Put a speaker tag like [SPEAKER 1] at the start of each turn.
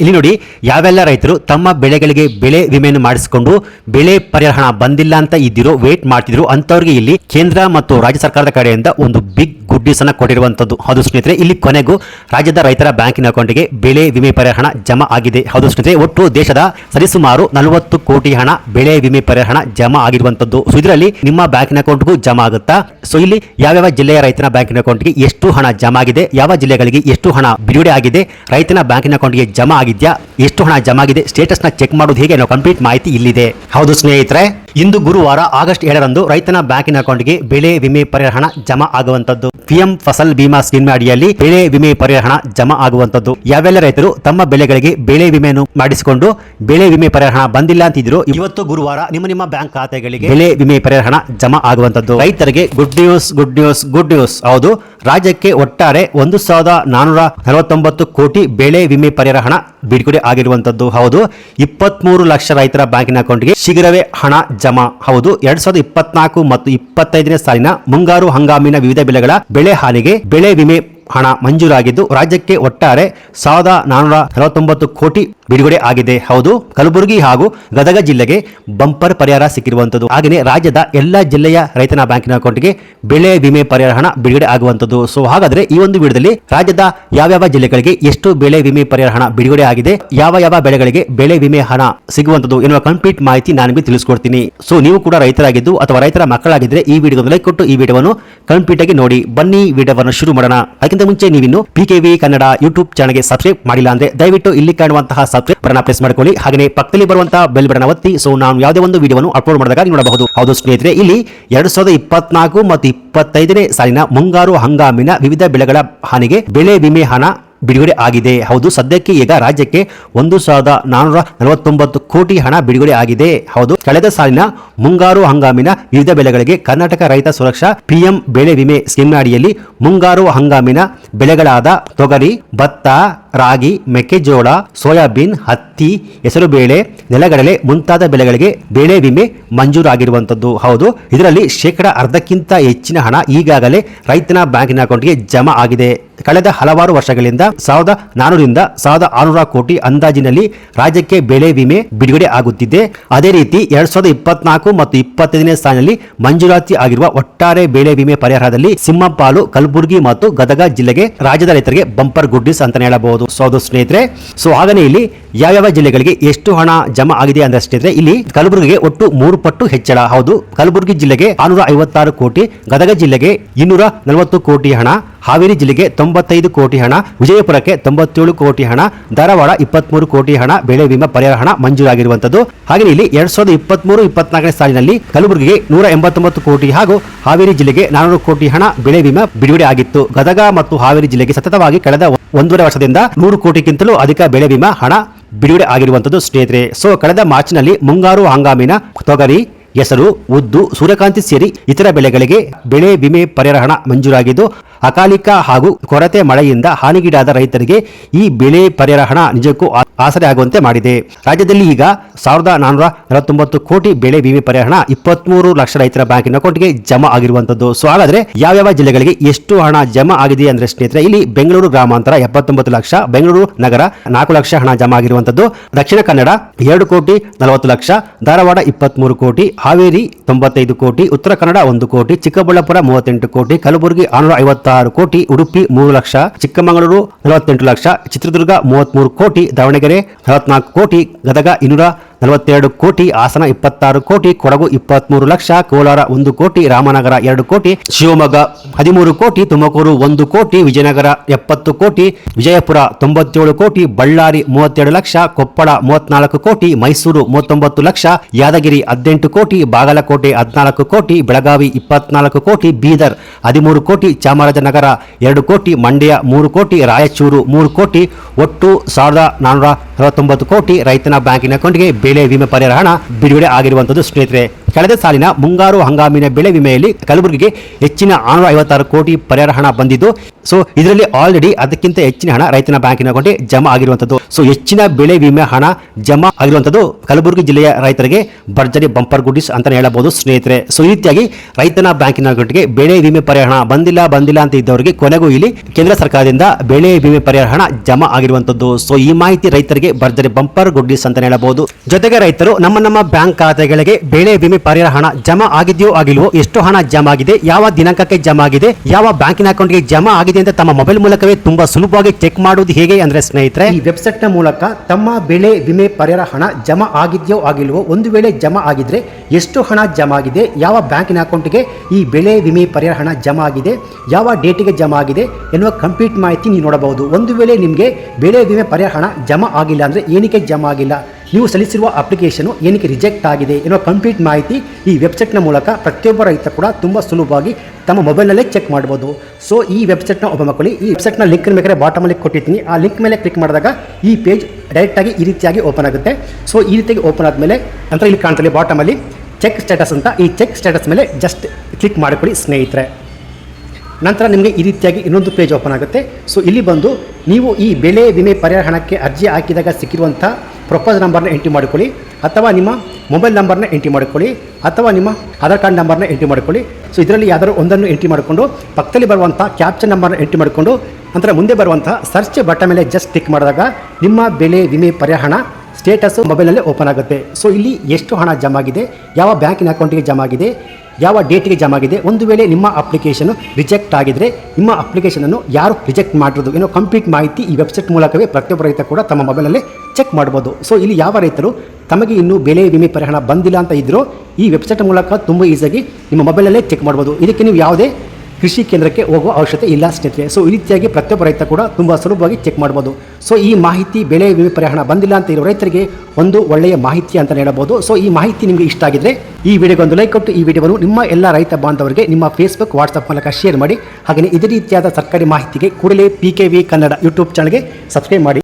[SPEAKER 1] ಇಲ್ಲಿ ನೋಡಿ, ಯಾವೆಲ್ಲ ರೈತರು ತಮ್ಮ ಬೆಳೆಗಳಿಗೆ ಬೆಳೆ ವಿಮೆಯನ್ನು ಮಾಡಿಸಿಕೊಂಡು ಬೆಳೆ ಪರಿಹಾರ ಬಂದಿಲ್ಲ ಅಂತ ಇದ್ದಿರೋ ವೇಟ್ ಮಾಡ್ತಿದ್ರು ಅಂತವ್ರಿಗೆ ಇಲ್ಲಿ ಕೇಂದ್ರ ಮತ್ತು ರಾಜ್ಯ ಸರ್ಕಾರದ ಕಡೆಯಿಂದ ಒಂದು ಬಿಗ್ ಗುಡ್ ನ್ಯೂಸ್ ಅನ್ನ ಕೊಟ್ಟಿರುವಂತದ್ದು ಹೌದು ಸ್ನೇಹಿತರೆ, ಇಲ್ಲಿ ಕೊನೆಗೂ ರಾಜ್ಯದ ರೈತರ ಬ್ಯಾಂಕಿನ ಅಕೌಂಟ್ಗೆ ಬೆಳೆ ವಿಮೆ ಪರಿಹಾರ ಜಮಾ ಆಗಿದೆ. ಹೌದು ಸ್ನೇಹಿತರೆ, ಒಟ್ಟು ದೇಶದ ಸರಿಸುಮಾರು ನಲವತ್ತು ಕೋಟಿ ಹಣ ಬೆಳೆ ವಿಮೆ ಪರಿಹಾರ ಜಮಾ ಆಗಿರುವಂತದ್ದು ಸೊ ಇದರಲ್ಲಿ ನಿಮ್ಮ ಬ್ಯಾಂಕಿನ ಅಕೌಂಟ್ಗೂ ಜಮಾ ಆಗುತ್ತಾ? ಸೊ ಇಲ್ಲಿ ಯಾವ್ಯಾವ ಜಿಲ್ಲೆಯ ರೈತನ ಬ್ಯಾಂಕಿನ ಅಕೌಂಟ್ಗೆ ಎಷ್ಟು ಹಣ ಜಮಾ ಆಗಿದೆ? ಯಾವ ಜಿಲ್ಲೆಗಳಿಗೆ ಎಷ್ಟು ಹಣ ಬಿಡುಗಡೆ ಆಗಿದೆ? ರೈತನ ಬ್ಯಾಂಕಿನ ಅಕೌಂಟ್ಗೆ ಜಮಾ ಆಗಿದ್ಯಾ? ಎಷ್ಟು ಹಣ ಜಮಾ ಆಗಿದೆ ಸ್ಟೇಟಸ್ನ ಚೆಕ್ ಮಾಡೋದು ಹೇಗೆ ಅನ್ನೋ ಕಂಪ್ಲೀಟ್ ಮಾಹಿತಿ ಇಲ್ಲಿದೆ. ಹೌದು ಸ್ನೇಹಿತರೆ, ಇಂದು ಗುರುವಾರ ಆಗಸ್ಟ್ ಏಳರಂದು ರೈತನ ಬ್ಯಾಂಕಿನ ಅಕೌಂಟ್ಗೆ ಬೆಳೆ ವಿಮೆ ಪರಿಹಾರ ಜಮಾ ಆಗುವಂತದ್ದು ಪಿಎಂ ಫಸಲ್ ಬಿಮಾ ಸ್ಕೀಮ್ ಅಡಿಯಲ್ಲಿ ಬೆಳೆ ವಿಮೆ ಪರಿಹಾರ ಜಮಾ ಆಗುವಂತದ್ದು ಯಾವೆಲ್ಲ ರೈತರು ತಮ್ಮ ಬೆಳೆಗಳಿಗೆ ಬೆಳೆ ವಿಮೆಯನ್ನು ಮಾಡಿಸಿಕೊಂಡು ಬೆಳೆ ವಿಮೆ ಪರಿಹಾರ ಬಂದಿಲ್ಲ ಅಂತಿದ್ರು, ಇವತ್ತು ಗುರುವಾರ ನಿಮ್ಮ ನಿಮ್ಮ ಬ್ಯಾಂಕ್ ಖಾತೆಗಳಿಗೆ ಬೆಳೆ ವಿಮೆ ಪರಿಹಾರ ಹಣ ಜಮಾ ಆಗುವಂತದ್ದು ರೈತರಿಗೆ good news good news good news ಹೌದು, ರಾಜ್ಯಕ್ಕೆ ಒಟ್ಟಾರೆ ಒಂದು ಸಾವಿರದ ನಾನೂರ ನಲವತ್ತೊಂಬತ್ತು ಕೋಟಿ ಬೆಳೆ ವಿಮೆ ಪರಿಹಾರ ಹಣ ಬಿಡುಗಡೆ ಆಗಿರುವಂತದ್ದು ಹೌದು. ಇಪ್ಪತ್ಮೂರು ಲಕ್ಷ ರೈತರ ಬ್ಯಾಂಕಿನ ಅಕೌಂಟ್ಗೆ ಶೀಘ್ರವೇ ಹಣ ಜಮಾ. ಹೌದು, ಎರಡ್ ಸಾವಿರದ ಇಪ್ಪತ್ನಾಲ್ಕು ಮತ್ತು ಇಪ್ಪತ್ತೈದನೇ ಸಾಲಿನ ಮುಂಗಾರು ಹಂಗಾಮಿನ ವಿವಿಧ ಬೆಳೆಗಳ ಬೆಳೆ ಹಾನಿಗೆ ಬೆಳೆ ವಿಮೆ ಹಣ ಮಂಜೂರಾಗಿದ್ದು, ರಾಜ್ಯಕ್ಕೆ ಒಟ್ಟಾರೆ ಸಾವಿರದ ನಾನೂರ ನಲವತ್ತೊಂಬತ್ತು ಕೋಟಿ ಬಿಡುಗಡೆ ಆಗಿದೆ. ಹೌದು, ಕಲಬುರಗಿ ಹಾಗೂ ಗದಗ ಜಿಲ್ಲೆಗೆ ಬಂಪರ್ ಪರಿಹಾರ ಸಿಕ್ಕಿರುವಂತದ್ದು. ಹಾಗೆಯೇ ರಾಜ್ಯದ ಎಲ್ಲ ಜಿಲ್ಲೆಯ ರೈತನ ಬ್ಯಾಂಕಿನ ಅಕೌಂಟ್ಗೆ ಬೆಳೆ ವಿಮೆ ಪರಿಹಾರ ಹಣ ಬಿಡುಗಡೆ ಆಗುವಂತದ್ದು. ಸೊ ಹಾಗಾದ್ರೆ ಈ ಒಂದು ವಿಡಿಯೋದಲ್ಲಿ ರಾಜ್ಯದ ಯಾವ್ಯಾವ ಜಿಲ್ಲೆಗಳಿಗೆ ಎಷ್ಟು ಬೆಳೆ ವಿಮೆ ಪರಿಹಾರ ಹಣ ಬಿಡುಗಡೆ ಆಗಿದೆ, ಯಾವ ಯಾವ ಬೆಳೆಗಳಿಗೆ ಬೆಳೆ ವಿಮೆ ಹಣ ಸಿಗುವಂತದ್ದು ಎನ್ನುವ ಕಂಪ್ಲೀಟ್ ಮಾಹಿತಿ ನಾನು ನಿಮಗೆ ತಿಳಿಸ್ಕೊಡ್ತೀನಿ. ಸೊ ನೀವು ಕೂಡ ರೈತರಾಗಿದ್ದು ಅಥವಾ ರೈತರ ಮಕ್ಕಳಾಗಿದ್ರೆ ಈ ವಿಡಿಯೋ ಲೈಕ್ ಕೊಟ್ಟು ಈ ವಿಡಿಯೋವನ್ನು ಕಂಪ್ಲೀಟ್ ಆಗಿ ನೋಡಿ. ಬನ್ನಿ, ವಿಡಿಯೋವನ್ನು ಶುರು ಮಾಡೋಣ. ಅದಕ್ಕಿಂತ ಮುಂಚೆ ನೀವಿನ್ನು ಪಿ ವಿ ಕನ್ನಡ ಯೂಟ್ಯೂಬ್ ಚಾನಲ್ಗೆ ಸಬ್ಸ್ಕ್ರೈಬ್ ಮಾಡಿಲ್ಲ ಅಂದ್ರೆ ದಯವಿಟ್ಟು ಇಲ್ಲಿ ಕಾಣುವಂತಹ ಸಬ್ಸ್ಕ್ರೈಬ್ ಬಟನ್ ಪ್ರೆಸ್ ಮಾಡ್ಕೊಳ್ಳಿ. ಹಾಗೆ ಪಕ್ಕದಲ್ಲಿ ಬರುವಂತಹ ಬೆಲ್ ಬಟನ್ ಒತ್ತಿ. ಸೊ ನಾವು ಯಾವುದೇ ಒಂದು ವಿಡಿಯೋವನ್ನು ಅಪ್ಲೋಡ್ ಮಾಡಿದಾಗ ನೋಡಬಹುದು. ಹೌದು ಸ್ನೇಹಿತರೆ, ಇಲ್ಲಿ ಎರಡ್ ಸಾವಿರದ ಇಪ್ಪತ್ನಾಲ್ಕು ಮತ್ತು ಇಪ್ಪತ್ತೈದನೇ ಸಾಲಿನ ಮುಂಗಾರು ಹಂಗಾಮಿನ ವಿವಿಧ ಬೆಳೆಗಳ ಹಾನಿಗೆ ಬೆಳೆ ವಿಮೆ ಹಣ ಬಿಡುಗಡೆ ಆಗಿದೆ. ಹೌದು, ಸದ್ಯಕ್ಕೆ ಈಗ ರಾಜ್ಯಕ್ಕೆ ಒಂದು ಸಾವಿರದ ನಾನೂರ ನಲವತ್ತೊಂಬತ್ತು ಕೋಟಿ ಹಣ ಬಿಡುಗಡೆ ಆಗಿದೆ. ಹೌದು, ಕಳೆದ ಸಾಲಿನ ಮುಂಗಾರು ಹಂಗಾಮಿನ ವಿವಿಧ ಬೆಳೆಗಳಿಗೆ ಕರ್ನಾಟಕ ರೈತ ಸುರಕ್ಷಾ ಪಿಎಂ ಬೆಳೆ ವಿಮೆ ಸ್ಕೀಮ್ನ ಅಡಿಯಲ್ಲಿ ಮುಂಗಾರು ಹಂಗಾಮಿನ ಬೆಳೆಗಳಾದ ತೊಗರಿ, ಭತ್ತ, ರಾಗಿ, ಮೆಕ್ಕೆಜೋಳ, ಸೋಯಾಬೀನ್, ಹತ್ತಿ ಹೆಸರುಬೇಳೆ ನೆಲಗಡಲೆ ಮುಂತಾದ ಬೆಳೆಗಳಿಗೆ ಬೆಳೆ ವಿಮೆ ಮಂಜೂರಾಗಿರುವಂತದ್ದು. ಹೌದು, ಇದರಲ್ಲಿ ಶೇಕಡ ಅರ್ಧಕ್ಕಿಂತ ಹೆಚ್ಚಿನ ಹಣ ಈಗಾಗಲೇ ರೈತನ ಬ್ಯಾಂಕಿನ ಅಕೌಂಟ್ಗೆ ಜಮಾ ಆಗಿದೆ. ಕಳೆದ ಹಲವಾರು ವರ್ಷಗಳಿಂದ ಸಾವಿರದ ನಾನೂರಿಂದ ಸಾವಿರದ ಆರುನೂರ ಕೋಟಿ ಅಂದಾಜಿನಲ್ಲಿ ರಾಜ್ಯಕ್ಕೆ ಬೆಳೆ ವಿಮೆ ಬಿಡುಗಡೆ ಆಗುತ್ತಿದೆ. ಅದೇ ರೀತಿ ಎರಡ್ ಸಾವಿರದ ಇಪ್ಪತ್ನಾಲ್ಕು ಮತ್ತು ಇಪ್ಪತ್ತೈದನೇ ಸಾಲಿನಲ್ಲಿ ಮಂಜೂರಾತಿ ಆಗಿರುವ ಒಟ್ಟಾರೆ ಬೆಳೆ ವಿಮೆ ಪರಿಹಾರದಲ್ಲಿ ಸಿಂಹಪಾಲು, ಕಲಬುರಗಿ ಮತ್ತು ಗದಗ ಜಿಲ್ಲೆಗೆ ರಾಜ್ಯದ ರೈತರಿಗೆ ಬಂಪರ್ ಗುಡ್ ಅಂತ ಹೇಳಬಹುದು. ಸೊ ಸ್ನೇಹಿತರೆ, ಸೊ ಹಾಗನೇ ಇಲ್ಲಿ ಯಾವ್ಯಾವ ಜಿಲ್ಲೆಗಳಿಗೆ ಎಷ್ಟು ಹಣ ಜಮಾ ಆಗಿದೆ ಸ್ನೇಹಿತರೆ ಇಲ್ಲಿ ಕಲಬುರಗಿಗೆ ಒಟ್ಟು ಮೂರು ಪಟ್ಟು ಹೆಚ್ಚಳ. ಹೌದು, ಕಲಬುರಗಿ ಜಿಲ್ಲೆಗೆ ಆರುನೂರ ಐವತ್ತಾರು ಕೋಟಿ, ಗದಗ ಜಿಲ್ಲೆಗೆ ಇನ್ನೂರ ನಲವತ್ತು ಕೋಟಿ ಹಣ. ಹಾವೇರಿ ಜಿಲ್ಲೆಗೆ ತೊಂಬತ್ತೈದು ಕೋಟಿ ಹಣ, ವಿಜಯಪುರಕ್ಕೆ ತೊಂಬತ್ತೇಳು ಕೋಟಿ ಹಣ, ಧಾರವಾಡ ಇಪ್ಪತ್ಮೂರು ಕೋಟಿ ಹಣ, ಬೆಳೆ ವಿಮಾ ಪರಿಹಾರ ಹಣ ಮಂಜೂರಾಗಿರುವಂತದ್ದು. ಹಾಗೆ ಇಲ್ಲಿ ಎರಡ್ ಸಾವಿರದ ಇಪ್ಪತ್ಮೂರು ಇಪ್ಪತ್ನಾಲ್ಕನೇ ಸಾಲಿನಲ್ಲಿ ಕಲಬುರಗಿಗೆ ನೂರ ಎಂಬತ್ತೊಂಬತ್ತು ಕೋಟಿ ಹಾಗೂ ಹಾವೇರಿ ಜಿಲ್ಲೆಗೆ ನಾನೂರು ಕೋಟಿ ಹಣ ಬೆಳೆ ವಿಮಾ ಬಿಡುಗಡೆ ಆಗಿತ್ತು. ಗದಗ ಮತ್ತು ಹಾವೇರಿ ಜಿಲ್ಲೆಗೆ ಸತತವಾಗಿ ಕಳೆದ ಒಂದೂವರೆ ವರ್ಷದಿಂದ ನೂರು ಕೋಟಿಗಿಂತಲೂ ಅಧಿಕ ಬೆಳೆ ವಿಮಾ ಹಣ ಬಿಡುಗಡೆ ಆಗಿರುವಂತದ್ದು ಸ್ನೇಹಿತರೆ. ಸೊ ಕಳೆದ ಮಾರ್ಚ್ನಲ್ಲಿ ಮುಂಗಾರು ಹಂಗಾಮಿನ ತೊಗರಿ ಹೆಸರು, ಉದ್ದು, ಸೂರ್ಯಕಾಂತಿ ಸೇರಿ ಇತರ ಬೆಳೆಗಳಿಗೆ ಬೆಳೆ ವಿಮೆ ಪರಿಹಾರ ಹಣ ಮಂಜೂರಾಗಿದ್ದು, ಅಕಾಲಿಕ ಹಾಗೂ ಕೊರತೆ ಮಳೆಯಿಂದ ಹಾನಿಗೀಡಾದ ರೈತರಿಗೆ ಈ ಬೆಳೆ ಪರಿಹಾರ ಹಣ ನಿಜಕ್ಕೂ ಆಸರೆಯಾಗುವಂತೆ ಮಾಡಿದೆ. ರಾಜ್ಯದಲ್ಲಿ ಈಗ ಸಾವಿರದ ನಾನೂರ ನಲವತ್ತೊಂಬತ್ತು ಕೋಟಿ ಬೆಳೆ ವಿಮೆ ಪರಿಹಾರ ಹಣ ಇಪ್ಪತ್ಮೂರು ಲಕ್ಷ ರೈತರ ಬ್ಯಾಂಕಿನ ಅಕೌಂಟ್ಗೆ ಜಮಾ ಆಗಿರುವಂತದ್ದು ಸೊ, ಹಾಗಾದ್ರೆ ಯಾವ್ಯಾವ ಜಿಲ್ಲೆಗಳಿಗೆ ಎಷ್ಟು ಹಣ ಜಮಾ ಆಗಿದೆ ಅಂದ್ರೆ ಸ್ನೇಹಿತರೆ, ಇಲ್ಲಿ ಬೆಂಗಳೂರು ಗ್ರಾಮಾಂತರ ಎಪ್ಪತ್ತೊಂಬತ್ತು ಲಕ್ಷ, ಬೆಂಗಳೂರು ನಗರ ನಾಲ್ಕು ಲಕ್ಷ ಹಣ ಜಮಾ ಆಗಿರುವಂತದ್ದು ದಕ್ಷಿಣ ಕನ್ನಡ ಎರಡು ಕೋಟಿ ನಲವತ್ತು ಲಕ್ಷ, ಧಾರವಾಡ ಇಪ್ಪತ್ಮೂರು ಕೋಟಿ ಹಾವೇರಿ ತೊಂಬತ್ತೈದು ಕೋಟಿ, ಉತ್ತರ ಕನ್ನಡ ಒಂದು ಕೋಟಿ, ಚಿಕ್ಕಬಳ್ಳಾಪುರ ಮೂವತ್ತೆಂಟು ಕೋಟಿ, ಕಲಬುರಗಿ ಆರುನೂರ ಐವತ್ತಾರು ಕೋಟಿ, ಉಡುಪಿ ಮೂರು ಲಕ್ಷ, ಚಿಕ್ಕಮಗಳೂರು ನಲವತ್ತೆಂಟು ಲಕ್ಷ, ಚಿತ್ರದುರ್ಗ ಮೂವತ್ಮೂರು ಕೋಟಿ, ದಾವಣಗೆರೆ ನಲವತ್ನಾಲ್ಕು ಕೋಟಿ, ಗದಗ ಇನ್ನೂರ ನಲವತ್ತೆರಡು ಕೋಟಿ, ಹಾಸನ ಇಪ್ಪತ್ತಾರು ಕೋಟಿ, ಕೊಡಗು ಇಪ್ಪತ್ಮೂರು ಲಕ್ಷ, ಕೋಲಾರ ಒಂದು ಕೋಟಿ, ರಾಮನಗರ ಎರಡು ಕೋಟಿ, ಶಿವಮೊಗ್ಗ ಹದಿಮೂರು ಕೋಟಿ, ತುಮಕೂರು ಒಂದು ಕೋಟಿ, ವಿಜಯನಗರ ಎಪ್ಪತ್ತು ಕೋಟಿ, ವಿಜಯಪುರ ತೊಂಬತ್ತೇಳು ಕೋಟಿ, ಬಳ್ಳಾರಿ ಮೂವತ್ತೆರಡು ಲಕ್ಷ, ಕೊಪ್ಪಳ ಮೂವತ್ನಾಲ್ಕು ಕೋಟಿ, ಮೈಸೂರು ಮೂವತ್ತೊಂಬತ್ತು ಲಕ್ಷ, ಯಾದಗಿರಿ ಹದಿನೆಂಟು ಕೋಟಿ, ಬಾಗಲಕೋಟೆ ಹದಿನಾಲ್ಕು ಕೋಟಿ, ಬೆಳಗಾವಿ ಇಪ್ಪತ್ನಾಲ್ಕು ಕೋಟಿ, ಬೀದರ್ ಹದಿಮೂರು ಕೋಟಿ, ಚಾಮರಾಜನಗರ ಎರಡು ಕೋಟಿ, ಮಂಡ್ಯ ಮೂರು ಕೋಟಿ, ರಾಯಚೂರು ಮೂರು ಕೋಟಿ, ಒಟ್ಟು ಸಾವಿರದ ನಾನೂರ ನಲವತ್ತೊಂಬತ್ತು ಕೋಟಿ, ರೈತನ ಬ್ಯಾಂಕಿನ ಅಕೌಂಟ್ಗೆ ಬೆಳೆ ವಿಮೆ ಪರಿಹಾರ ಹಣ ಬಿಡುಗಡೆ ಆಗಿರುವಂತದ್ದು ಸ್ನೇಹಿತರೆ. ಕಳೆದ ಸಾಲಿನ ಮುಂಗಾರು ಹಂಗಾಮಿನ ಬೆಳೆ ವಿಮೆಯಲ್ಲಿ ಕಲಬುರಗಿಗೆ ಹೆಚ್ಚಿನ ಆರುನೂರ ಐವತ್ತಾರು ಕೋಟಿ ಪರಿಹಾರ ಹಣ ಬಂದಿದ್ದು
[SPEAKER 2] ಸೊ ಇದರಲ್ಲಿ ಆಲ್ರೆಡಿ ಅದಕ್ಕಿಂತ ಹೆಚ್ಚಿನ ಹಣ ರೈತನ ಬ್ಯಾಂಕಿನ ಅಕೌಂಟ್ಗೆ ಜಮಾ ಆಗಿರುವಂತದ್ದು ಸೊ ಹೆಚ್ಚಿನ ಬೆಳೆ ವಿಮೆ ಹಣ ಜಮಾ ಆಗಿರುವಂತದ್ದು ಕಲಬುರಗಿ ಜಿಲ್ಲೆಯ ರೈತರಿಗೆ ಭರ್ಜರಿ ಬಂಪರ್ ಗುಡ್ಡಿಸ್ ಅಂತ ಹೇಳಬಹುದು ಸ್ನೇಹಿತರೆ. ಸೊ ಈ ರೀತಿಯಾಗಿ ರೈತನ ಬ್ಯಾಂಕಿನ ಅಕೌಂಟ್ಗೆ ಬೆಳೆ ವಿಮೆ ಪರಿಹಾರ ಹಣ ಬಂದಿಲ್ಲ ಬಂದಿಲ್ಲ ಅಂತ ಇದ್ದವರಿಗೆ ಕೊನೆಗೂ ಇಲ್ಲಿ ಕೇಂದ್ರ ಸರ್ಕಾರದಿಂದ ಬೆಳೆ ವಿಮೆ ಪರಿಹಾರ ಹಣ ಜಮಾ ಆಗಿರುವಂತದ್ದು ಸೊ ಈ ಮಾಹಿತಿ ರೈತರಿಗೆ ಭರ್ಜರಿ ಬಂಪರ್ ಗುಡ್ಡಿಸ್ ಅಂತ ಹೇಳಬಹುದು. ಜೊತೆಗೆ ರೈತರು ನಮ್ಮ ನಮ್ಮ ಬ್ಯಾಂಕ್ ಖಾತೆಗಳಿಗೆ ಬೆಳೆ ವಿಮೆ ಪರಿಹಾರ ಹಣ ಜಮಾ ಆಗಿದೆಯೋ ಆಗಿಲ್ವೋ, ಎಷ್ಟು ಹಣ ಜಮಾ ಆಗಿದೆ, ಯಾವ ದಿನಾಂಕಕ್ಕೆ ಜಮಾ ಆಗಿದೆ, ಯಾವ ಬ್ಯಾಂಕಿನ ಅಕೌಂಟ್ಗೆ ಜಮಾ ಅಂತ ತಮ್ಮ ಮೊಬೈಲ್ ಮೂಲಕವೇ ತುಂಬಾ ಸುಲಭವಾಗಿ ಚೆಕ್ ಮಾಡುವುದು ಹೇಗೆ ಅಂದ್ರೆ ಸ್ನೇಹಿತರೆ? ಈ ವೆಬ್ಸೈಟ್ನ ಮೂಲಕ ತಮ್ಮ ಬೆಳೆ ವಿಮೆ ಪರಿಹಾರ ಹಣ ಜಮಾ ಆಗಿದೆಯೋ ಆಗಿಲ್ವೋ ಒಂದು ವೇಳೆ ಜಮಾ ಆಗಿದ್ರೆ ಎಷ್ಟು ಹಣ ಜಮಾ ಆಗಿದೆ, ಯಾವ ಬ್ಯಾಂಕಿನ ಅಕೌಂಟ್ಗೆ ಈ ಬೆಳೆ ವಿಮೆ ಪರಿಹಾರ ಹಣ ಜಮಾ ಆಗಿದೆ, ಯಾವ ಡೇಟಿಗೆ ಜಮಾ ಆಗಿದೆ ಎನ್ನುವ ಕಂಪ್ಲೀಟ್ ಮಾಹಿತಿ ನೀವು ನೋಡಬಹುದು. ಒಂದು ವೇಳೆ ನಿಮಗೆ ಬೆಳೆ ವಿಮೆ ಪರಿಹಾರ ಹಣ ಜಮಾ ಆಗಿಲ್ಲ ಅಂದ್ರೆ ಏನಕ್ಕೆ ಜಮಾ ಆಗಿಲ್ಲ? ನೀವು ಸಲ್ಲಿಸಿರುವ ಅಪ್ಲಿಕೇಶನ್ ಏನಕ್ಕೆ ರಿಜೆಕ್ಟ್ ಆಗಿದೆ ಎನ್ನುವ ಕಂಪ್ಲೀಟ್ ಮಾಹಿತಿ ಈ ವೆಬ್ಸೈಟ್ನ ಮೂಲಕ ಪ್ರತಿಯೊಬ್ಬ ರೈತ ಕೂಡ ತುಂಬ ಸುಲಭವಾಗಿ ತಮ್ಮ ಮೊಬೈಲ್ನಲ್ಲೇ ಚೆಕ್ ಮಾಡ್ಬೋದು. ಸೊ ಈ ವೆಬ್ಸೈಟ್ನ ಒಬ್ಬ ಮಾಡ್ಕೊಳ್ಳಿ ಈ ವೆಬ್ಸೈಟ್ನ ಲಿಂಕ್ ಬೇಕಾದ್ರೆ ಬಾಟಮಲ್ಲಿ ಕೊಟ್ಟಿರ್ತೀನಿ. ಆ ಲಿಂಕ್ ಮೇಲೆ ಕ್ಲಿಕ್ ಮಾಡಿದಾಗ ಈ ಪೇಜ್ ಡೈರೆಕ್ಟಾಗಿ ಈ ರೀತಿಯಾಗಿ ಓಪನ್ ಆಗುತ್ತೆ. ಸೊ ಈ ರೀತಿಯಾಗಿ ಓಪನ್ ಆದಮೇಲೆ ನಂತರ ಇಲ್ಲಿ ಕಾಣ್ತದೆ ಬಾಟಮಲ್ಲಿ ಚೆಕ್ ಸ್ಟೇಟಸ್ ಅಂತ. ಈ ಚೆಕ್ ಸ್ಟೇಟಸ್ ಮೇಲೆ ಜಸ್ಟ್ ಕ್ಲಿಕ್ ಮಾಡಿಕೊಳ್ಳಿ ಸ್ನೇಹಿತರೆ. ನಂತರ ನಿಮಗೆ ಈ ರೀತಿಯಾಗಿ ಇನ್ನೊಂದು ಪೇಜ್ ಓಪನ್ ಆಗುತ್ತೆ. ಸೊ ಇಲ್ಲಿ ಬಂದು ನೀವು ಈ ಬೆಳೆ ವಿಮೆ ಪರಿಹಾರ ಹಣಕ್ಕೆ ಅರ್ಜಿ ಹಾಕಿದಾಗ ಸಿಕ್ಕಿರುವಂಥ ಪ್ರೊಪೋಸ್ ನಂಬರ್ನ ಎಂಟ್ರಿ ಮಾಡಿಕೊಳ್ಳಿ, ಅಥವಾ ನಿಮ್ಮ ಮೊಬೈಲ್ ನಂಬರ್ನ ಎಂಟ್ರಿ ಮಾಡಿಕೊಳ್ಳಿ, ಅಥವಾ ನಿಮ್ಮ ಆಧಾರ್ ಕಾರ್ಡ್ ನಂಬರ್ನ ಎಂಟ್ರಿ ಮಾಡಿಕೊಳ್ಳಿ. ಸೊ ಇದರಲ್ಲಿ ಯಾವ್ದಾದ್ರು ಒಂದನ್ನು ಎಂಟ್ರಿ ಮಾಡಿಕೊಂಡು, ಪಕ್ಕದಲ್ಲಿ ಬರುವಂಥ ಕ್ಯಾಪ್ಚರ್ ನಂಬರ್ನ ಎಂಟ್ರಿ ಮಾಡಿಕೊಂಡು, ನಂತರ ಮುಂದೆ ಬರುವಂಥ ಸರ್ಚ್ ಬಟನ್ ಮೇಲೆ ಜಸ್ಟ್ ಕ್ಲಿಕ್ ಮಾಡಿದಾಗ ನಿಮ್ಮ ಬೆಲೆ, ವಿಮೆ, ಪರಿಹಾರ, ಸ್ಟೇಟಸ್ ಮೊಬೈಲಲ್ಲೇ ಓಪನ್ ಆಗುತ್ತೆ. ಸೊ ಇಲ್ಲಿ ಎಷ್ಟು ಹಣ ಜಮಾ ಆಗಿದೆ ಯಾವ ಬ್ಯಾಂಕಿನ ಅಕೌಂಟಿಗೆ ಜಮಾ ಆಗಿದೆ ಯಾವ ಡೇಟಿಗೆ ಜಮಾ ಆಗಿದೆ? ಒಂದು ವೇಳೆ ನಿಮ್ಮ ಅಪ್ಲಿಕೇಶನ್ ರಿಜೆಕ್ಟ್ ಆಗಿದ್ರೆ ನಿಮ್ಮ ಅಪ್ಲಿಕೇಶನನ್ನು ಯಾರು ರಿಜೆಕ್ಟ್ ಮಾಡಿರೋದು ಏನೋ ಕಂಪ್ಲೀಟ್ ಮಾಹಿತಿ ಈ ವೆಬ್ಸೈಟ್ ಮೂಲಕವೇ ಪ್ರತಿಯೊಬ್ಬ ರೈತ ಕೂಡ ತಮ್ಮ ಮೊಬೈಲಲ್ಲೇ ಚೆಕ್ ಮಾಡ್ಬೋದು. ಸೊ ಇಲ್ಲಿ ಯಾವ ರೈತರು ತಮಗೆ ಇನ್ನೂ ಬೆಳೆ ವಿಮೆ, ಪರಿಹಾರ ಬಂದಿಲ್ಲ ಅಂತ ಇದ್ದರೂ ಈ ವೆಬ್ಸೈಟ್ ಮೂಲಕ ತುಂಬ ಈಸಿಯಾಗಿ ನಿಮ್ಮ ಮೊಬೈಲಲ್ಲೇ ಚೆಕ್ ಮಾಡ್ಬೋದು. ಇದಕ್ಕೆ ನೀವು ಯಾವುದೇ ಕೃಷಿ ಕೇಂದ್ರಕ್ಕೆ ಹೋಗುವ ಅವಶ್ಯಕತೆ ಇಲ್ಲ ಸ್ನೇಹಿತರೆ. ಸೊ ಈ ರೀತಿಯಾಗಿ ಪ್ರತಿಯೊಬ್ಬ ರೈತ ಕೂಡ ತುಂಬ ಸುಲಭವಾಗಿ ಚೆಕ್ ಮಾಡ್ಬೋದು. ಸೊ ಈ ಮಾಹಿತಿ ಬೆಳೆ ವಿಮೆ ಪರಿಹಾರ ಬಂದಿಲ್ಲ ಅಂತ ಇರೋ ರೈತರಿಗೆ ಒಂದು ಒಳ್ಳೆಯ ಮಾಹಿತಿ ಅಂತ ಹೇಳಬಹುದು. ಸೊ ಈ ಮಾಹಿತಿ ನಿಮಗೆ ಇಷ್ಟ ಆಗಿದ್ರೆ ಈ ವಿಡಿಯೋಗೆ ಒಂದು ಲೈಕ್ ಕೊಟ್ಟು ಈ ವಿಡಿಯೋವನ್ನು ನಿಮ್ಮ ಎಲ್ಲ ರೈತ ಬಾಂಧವರಿಗೆ ನಿಮ್ಮ ಫೇಸ್ಬುಕ್ ವಾಟ್ಸಪ್ ಮೂಲಕ ಶೇರ್ ಮಾಡಿ. ಹಾಗೆಯೇ ಇದೇ ರೀತಿಯಾದ ಸರ್ಕಾರಿ ಮಾಹಿತಿಗೆ ಕೂಡಲೇ P K V Kannada YouTube ಚಾನಲ್ಗೆ ಸಬ್ಸ್ಕ್ರೈಬ್ ಮಾಡಿ.